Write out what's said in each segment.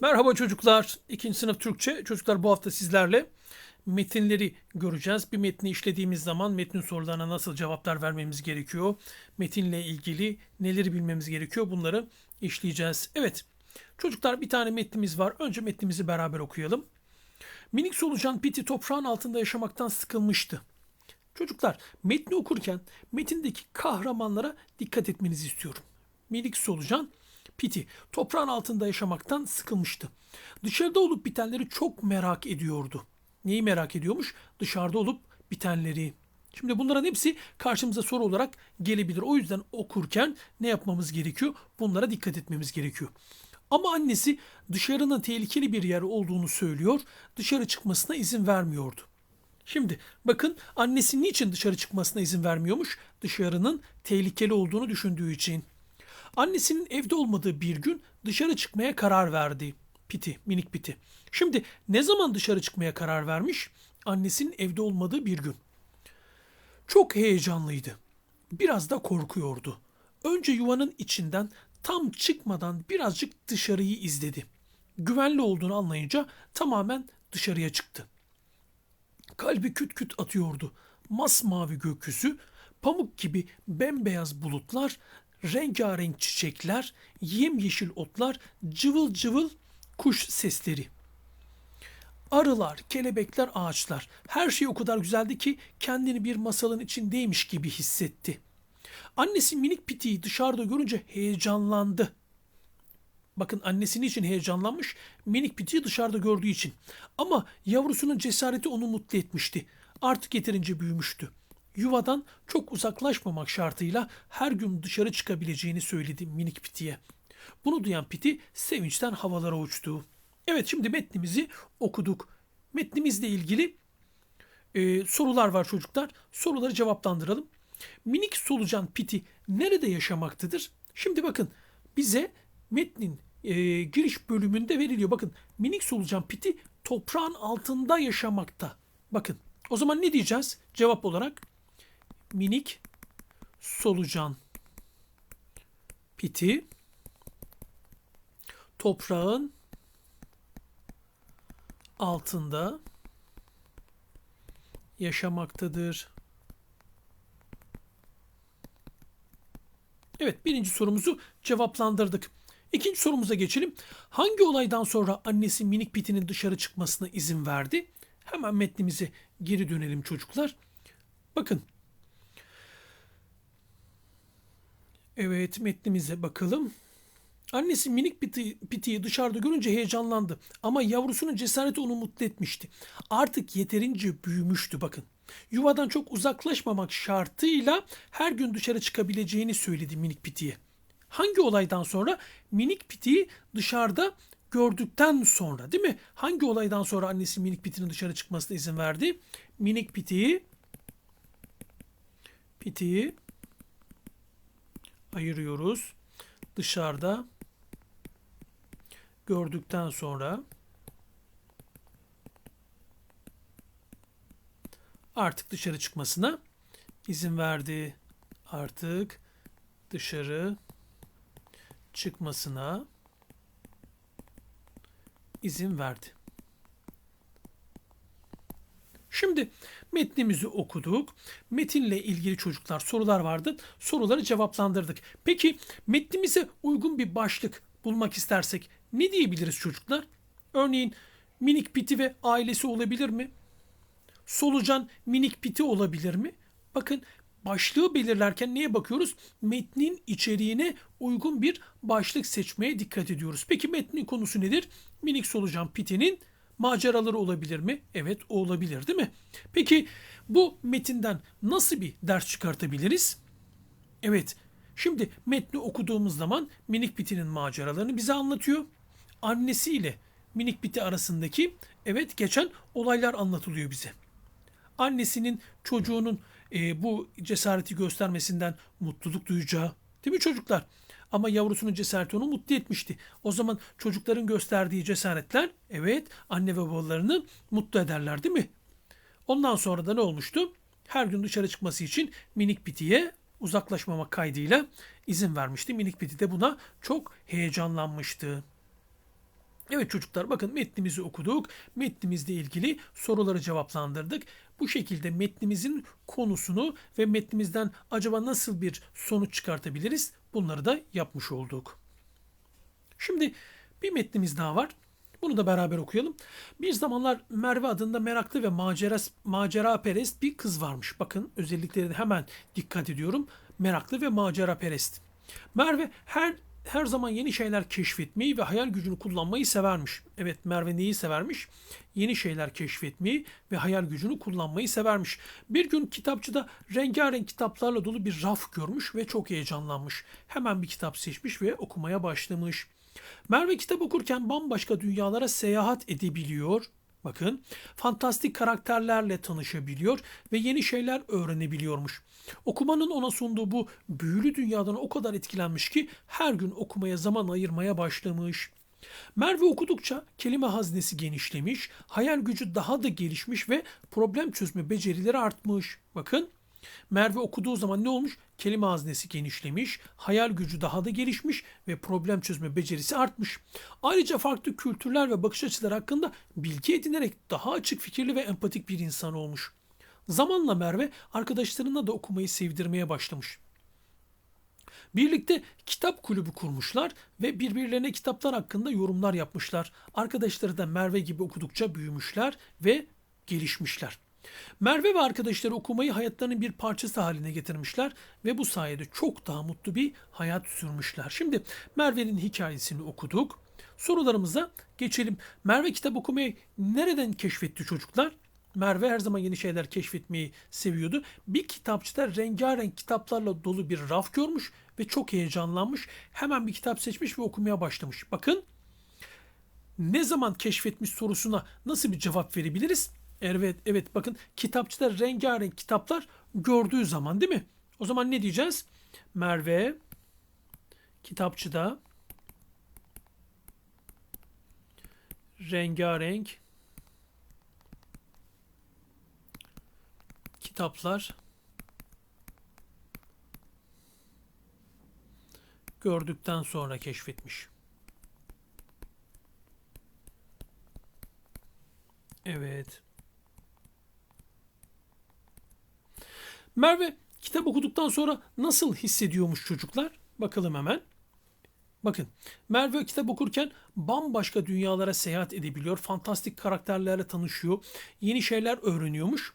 Merhaba çocuklar. İkinci sınıf Türkçe. Çocuklar bu hafta sizlerle metinleri göreceğiz. Bir metni işlediğimiz zaman metnin sorularına nasıl cevaplar vermemiz gerekiyor? Metinle ilgili neleri bilmemiz gerekiyor? Bunları işleyeceğiz. Evet. Çocuklar bir tane metnimiz var. Önce metnimizi beraber okuyalım. Minik solucan Piti toprağın altında yaşamaktan sıkılmıştı. Çocuklar metni okurken metindeki kahramanlara dikkat etmenizi istiyorum. Minik solucan Piti toprağın altında yaşamaktan sıkılmıştı. Dışarıda olup bitenleri çok merak ediyordu. Neyi merak ediyormuş? Dışarıda olup bitenleri. Şimdi bunların hepsi karşımıza soru olarak gelebilir. O yüzden okurken ne yapmamız gerekiyor? Bunlara dikkat etmemiz gerekiyor. Ama annesi dışarının tehlikeli bir yer olduğunu söylüyor, dışarı çıkmasına izin vermiyordu. Şimdi bakın annesi niçin dışarı çıkmasına izin vermiyormuş? Dışarının tehlikeli olduğunu düşündüğü için. Annesinin evde olmadığı bir gün dışarı çıkmaya karar verdi. Piti, minik Piti. Şimdi ne zaman dışarı çıkmaya karar vermiş? Annesinin evde olmadığı bir gün. Çok heyecanlıydı. Biraz da korkuyordu. Önce yuvanın içinden tam çıkmadan birazcık dışarıyı izledi. Güvenli olduğunu anlayınca tamamen dışarıya çıktı. Kalbi küt küt atıyordu. Masmavi gökyüzü, pamuk gibi bembeyaz bulutlar, rengarenk çiçekler, yemyeşil otlar, cıvıl cıvıl kuş sesleri. Arılar, kelebekler, ağaçlar. Her şey o kadar güzeldi ki kendini bir masalın içindeymiş gibi hissetti. Annesi minik Piti'yi dışarıda görünce heyecanlandı. Bakın annesinin için heyecanlanmış, minik Piti'yi dışarıda gördüğü için. Ama yavrusunun cesareti onu mutlu etmişti. Artık yeterince büyümüştü. Yuvadan çok uzaklaşmamak şartıyla her gün dışarı çıkabileceğini söyledi minik Piti'ye. Bunu duyan Piti sevinçten havalara uçtu. Evet şimdi metnimizi okuduk. Metnimizle ilgili e, sorular var çocuklar. Soruları cevaplandıralım. Minik solucan Piti nerede yaşamaktadır? Şimdi bakın bize metnin e, giriş bölümünde veriliyor. Bakın minik solucan Piti toprağın altında yaşamakta. Bakın o zaman ne diyeceğiz cevap olarak? Minik solucan Piti toprağın altında yaşamaktadır. Evet birinci sorumuzu cevaplandırdık. İkinci sorumuza geçelim. Hangi olaydan sonra annesi minik pitinin dışarı çıkmasına izin verdi? Hemen metnimize geri dönelim çocuklar. Bakın. Evet metnimize bakalım. Annesi minik piti, pitiyi dışarıda görünce heyecanlandı. Ama yavrusunun cesareti onu mutlu etmişti. Artık yeterince büyümüştü bakın. Yuvadan çok uzaklaşmamak şartıyla her gün dışarı çıkabileceğini söyledi minik pitiye. Hangi olaydan sonra? Minik pitiyi dışarıda gördükten sonra değil mi? Hangi olaydan sonra annesi minik pitinin dışarı çıkmasına izin verdi? Minik pitiyi pitiyi ayırıyoruz. Dışarıda gördükten sonra artık dışarı çıkmasına izin verdi. Artık dışarı çıkmasına izin verdi. Şimdi metnimizi okuduk. Metinle ilgili çocuklar sorular vardı. Soruları cevaplandırdık. Peki metnimize uygun bir başlık bulmak istersek ne diyebiliriz çocuklar? Örneğin minik piti ve ailesi olabilir mi? Solucan minik piti olabilir mi? Bakın başlığı belirlerken neye bakıyoruz? Metnin içeriğine uygun bir başlık seçmeye dikkat ediyoruz. Peki metnin konusu nedir? Minik solucan pitinin maceraları olabilir mi? Evet olabilir değil mi? Peki bu metinden nasıl bir ders çıkartabiliriz? Evet şimdi metni okuduğumuz zaman minik pitinin maceralarını bize anlatıyor. Annesiyle minik piti arasındaki evet geçen olaylar anlatılıyor bize. Annesinin çocuğunun e, bu cesareti göstermesinden mutluluk duyacağı değil mi çocuklar? Ama yavrusunun cesareti onu mutlu etmişti. O zaman çocukların gösterdiği cesaretler evet anne ve babalarını mutlu ederler değil mi? Ondan sonra da ne olmuştu? Her gün dışarı çıkması için minik pitiye uzaklaşmamak kaydıyla izin vermişti. Minik piti de buna çok heyecanlanmıştı. Evet çocuklar bakın metnimizi okuduk. Metnimizle ilgili soruları cevaplandırdık. Bu şekilde metnimizin konusunu ve metnimizden acaba nasıl bir sonuç çıkartabiliriz bunları da yapmış olduk. Şimdi bir metnimiz daha var. Bunu da beraber okuyalım. Bir zamanlar Merve adında meraklı ve macera, macera perest bir kız varmış. Bakın özelliklerine hemen dikkat ediyorum. Meraklı ve macera perest. Merve her her zaman yeni şeyler keşfetmeyi ve hayal gücünü kullanmayı severmiş. Evet Merve neyi severmiş? Yeni şeyler keşfetmeyi ve hayal gücünü kullanmayı severmiş. Bir gün kitapçıda rengarenk kitaplarla dolu bir raf görmüş ve çok heyecanlanmış. Hemen bir kitap seçmiş ve okumaya başlamış. Merve kitap okurken bambaşka dünyalara seyahat edebiliyor. Bakın, fantastik karakterlerle tanışabiliyor ve yeni şeyler öğrenebiliyormuş. Okumanın ona sunduğu bu büyülü dünyadan o kadar etkilenmiş ki her gün okumaya zaman ayırmaya başlamış. Merve okudukça kelime haznesi genişlemiş, hayal gücü daha da gelişmiş ve problem çözme becerileri artmış. Bakın Merve okuduğu zaman ne olmuş? Kelime haznesi genişlemiş, hayal gücü daha da gelişmiş ve problem çözme becerisi artmış. Ayrıca farklı kültürler ve bakış açıları hakkında bilgi edinerek daha açık fikirli ve empatik bir insan olmuş. Zamanla Merve arkadaşlarına da okumayı sevdirmeye başlamış. Birlikte kitap kulübü kurmuşlar ve birbirlerine kitaplar hakkında yorumlar yapmışlar. Arkadaşları da Merve gibi okudukça büyümüşler ve gelişmişler. Merve ve arkadaşları okumayı hayatlarının bir parçası haline getirmişler ve bu sayede çok daha mutlu bir hayat sürmüşler. Şimdi Merve'nin hikayesini okuduk. Sorularımıza geçelim. Merve kitap okumayı nereden keşfetti çocuklar? Merve her zaman yeni şeyler keşfetmeyi seviyordu. Bir kitapçıda rengarenk kitaplarla dolu bir raf görmüş ve çok heyecanlanmış. Hemen bir kitap seçmiş ve okumaya başlamış. Bakın ne zaman keşfetmiş sorusuna nasıl bir cevap verebiliriz? Evet, evet bakın kitapçıda rengarenk kitaplar gördüğü zaman değil mi? O zaman ne diyeceğiz? Merve kitapçıda rengarenk kitaplar gördükten sonra keşfetmiş. Evet. Merve kitap okuduktan sonra nasıl hissediyormuş çocuklar? Bakalım hemen. Bakın Merve kitap okurken bambaşka dünyalara seyahat edebiliyor. Fantastik karakterlerle tanışıyor. Yeni şeyler öğreniyormuş.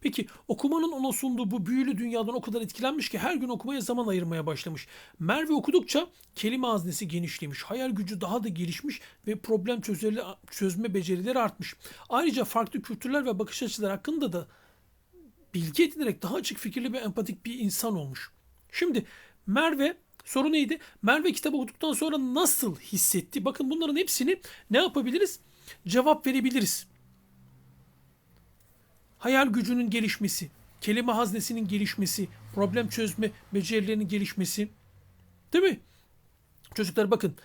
Peki okumanın ona sunduğu bu büyülü dünyadan o kadar etkilenmiş ki her gün okumaya zaman ayırmaya başlamış. Merve okudukça kelime haznesi genişlemiş, hayal gücü daha da gelişmiş ve problem çözme becerileri artmış. Ayrıca farklı kültürler ve bakış açıları hakkında da bilgi edinerek daha açık fikirli ve empatik bir insan olmuş. Şimdi Merve soru neydi? Merve kitabı okuduktan sonra nasıl hissetti? Bakın bunların hepsini ne yapabiliriz? Cevap verebiliriz. Hayal gücünün gelişmesi, kelime haznesinin gelişmesi, problem çözme becerilerinin gelişmesi. Değil mi? Çocuklar bakın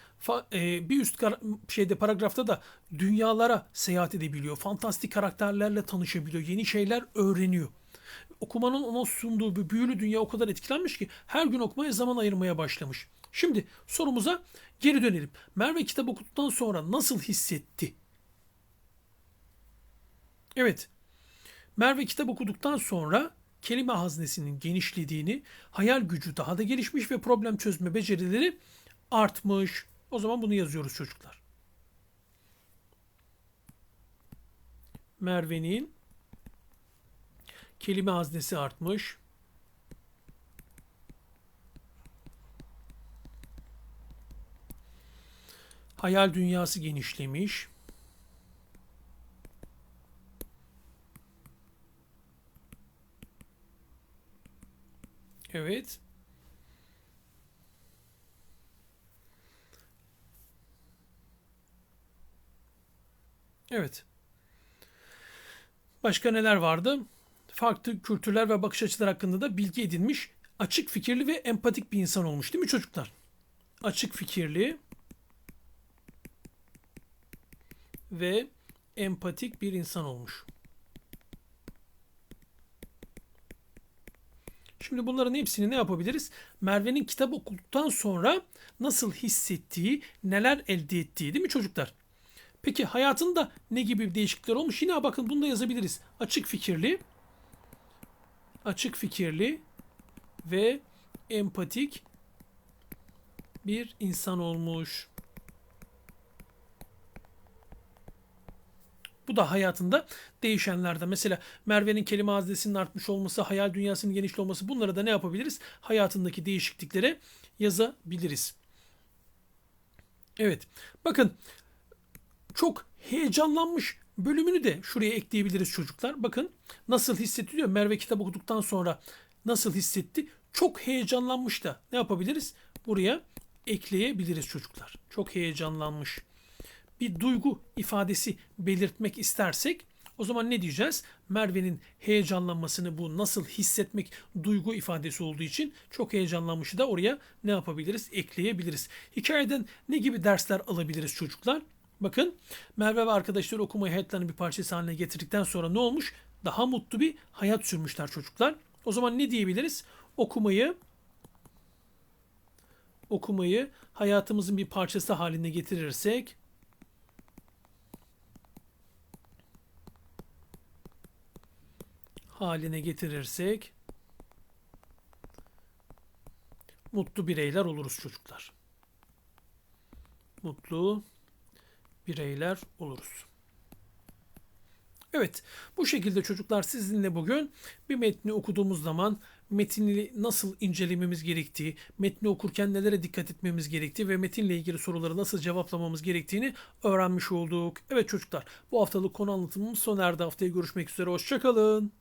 e, bir üst şeyde paragrafta da dünyalara seyahat edebiliyor. Fantastik karakterlerle tanışabiliyor. Yeni şeyler öğreniyor okumanın ona sunduğu bir büyülü dünya o kadar etkilenmiş ki her gün okumaya zaman ayırmaya başlamış. Şimdi sorumuza geri dönelim. Merve kitap okuduktan sonra nasıl hissetti? Evet. Merve kitap okuduktan sonra kelime haznesinin genişlediğini, hayal gücü daha da gelişmiş ve problem çözme becerileri artmış. O zaman bunu yazıyoruz çocuklar. Merve'nin Kelime haznesi artmış. Hayal dünyası genişlemiş. Evet. Evet. Başka neler vardı? Farklı kültürler ve bakış açıları hakkında da bilgi edinmiş, açık fikirli ve empatik bir insan olmuş değil mi çocuklar? Açık fikirli ve empatik bir insan olmuş. Şimdi bunların hepsini ne yapabiliriz? Merve'nin kitap okuduktan sonra nasıl hissettiği, neler elde ettiği değil mi çocuklar? Peki hayatında ne gibi değişiklikler olmuş? Yine bakın bunu da yazabiliriz. Açık fikirli, açık fikirli ve empatik bir insan olmuş. Bu da hayatında değişenlerde. Mesela Merve'nin kelime haznesinin artmış olması, hayal dünyasının genişli olması bunları da ne yapabiliriz? Hayatındaki değişikliklere yazabiliriz. Evet. Bakın çok heyecanlanmış bölümünü de şuraya ekleyebiliriz çocuklar. Bakın nasıl hissettiriyor. Merve kitap okuduktan sonra nasıl hissetti? Çok heyecanlanmış da ne yapabiliriz? Buraya ekleyebiliriz çocuklar. Çok heyecanlanmış. Bir duygu ifadesi belirtmek istersek o zaman ne diyeceğiz? Merve'nin heyecanlanmasını bu nasıl hissetmek duygu ifadesi olduğu için çok heyecanlanmışı da oraya ne yapabiliriz? Ekleyebiliriz. Hikayeden ne gibi dersler alabiliriz çocuklar? Bakın Merve ve arkadaşları okumayı hayatlarının bir parçası haline getirdikten sonra ne olmuş? Daha mutlu bir hayat sürmüşler çocuklar. O zaman ne diyebiliriz? Okumayı okumayı hayatımızın bir parçası haline getirirsek haline getirirsek mutlu bireyler oluruz çocuklar. Mutlu bireyler oluruz. Evet, bu şekilde çocuklar sizinle bugün bir metni okuduğumuz zaman metni nasıl incelememiz gerektiği, metni okurken nelere dikkat etmemiz gerektiği ve metinle ilgili soruları nasıl cevaplamamız gerektiğini öğrenmiş olduk. Evet çocuklar, bu haftalık konu anlatımımız sona erdi. Haftaya görüşmek üzere, hoşçakalın.